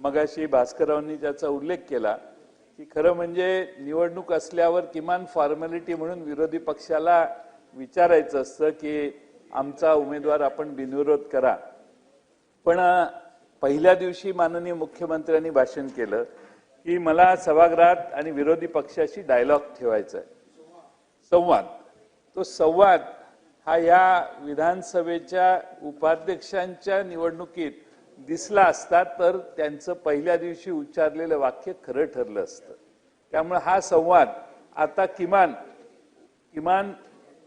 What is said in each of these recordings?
मगाशी भास्कररावांनी ज्याचा उल्लेख केला की खरं म्हणजे निवडणूक असल्यावर किमान फॉर्मॅलिटी म्हणून विरोधी पक्षाला विचारायचं असतं की आमचा उमेदवार आपण बिनविरोध करा. पण पहिल्या दिवशी माननीय मुख्यमंत्र्यांनी भाषण केलं की मला सभागृहात आणि विरोधी पक्षाशी डायलॉग ठेवायचा आहे संवाद. तो संवाद हा या विधानसभेच्या उपाध्यक्षांच्या निवडणुकीत दिसला असता तर त्यांचं पहिल्या दिवशी उच्चारलेलं वाक्य खरं ठरलं असतं. त्यामुळे हा संवाद आता किमान किमान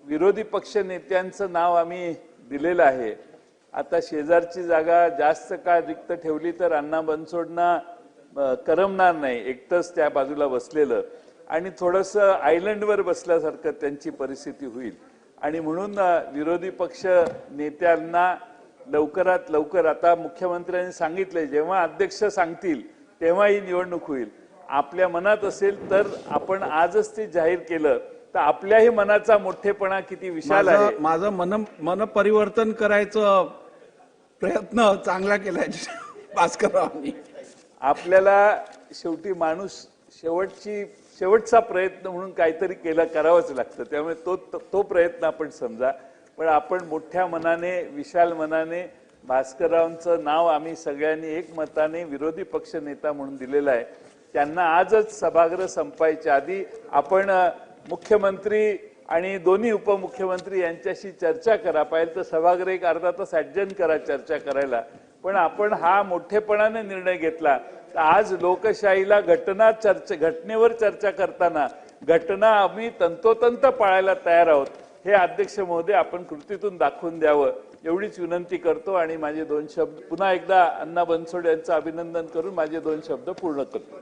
विरोधी पक्ष नेत्यांचं नाव आम्ही दिलेलं आहे. आता शेजारची जागा जास्त काळ रिक्त ठेवली तर अण्णा बनसोडना करमणार नाही. एकटंच त्या बाजूला बसलेलं. आणि थोडस आयलंडवर बसल्यासारखं त्यांची परिस्थिती होईल. आणि म्हणून विरोधी पक्ष नेत्यांना लवकरात लवकर आता मुख्यमंत्र्यांनी सांगितलंय जेव्हा अध्यक्ष सांगतील तेव्हा ही निवडणूक होईल. आपल्या मनात असेल तर आपण आजच ते जाहीर केलं तर आपल्याही मनाचा मोठेपणा किती विशाल आहे? माझं मन मन परिवर्तन करायचं प्रयत्न चांगला केलाय भास्कररावांनी. आपल्याला शेवटी माणूस शेवटची शेवटचा प्रयत्न म्हणून काहीतरी केला करावंच लागतं. त्यामुळे तो- तो प्रयत्न आपण समजा. पण आपण मोठ्या मनाने विशाल मनाने भास्कररावांचं नाव आम्ही सगळ्यांनी एकमताने विरोधी पक्ष नेता म्हणून दिलेलं आहे. त्यांना आजच सभागृह संपायच्या आधी आपण मुख्यमंत्री आणि दोन्ही उपमुख्यमंत्री यांच्याशी चर्चा करा. पाहिजे तर सभागृह एक अर्धा तास ऍडजन करा चर्चा करायला. पण आपण हा मोठेपणाने निर्णय घेतला. तर आज लोकशाहीला घटना चर्चा घटनेवर चर्चा करताना घटना आम्ही तंतोतंत पाळायला तयार आहोत. हे अध्यक्ष महोदय आपण कृतीतून दाखवून द्यावं एवढीच विनंती करतो आणि माझे दोन शब्द पुन्हा एकदा अण्णा बनसोड यांचं अभिनंदन करून माझे दोन शब्द पूर्ण करतो.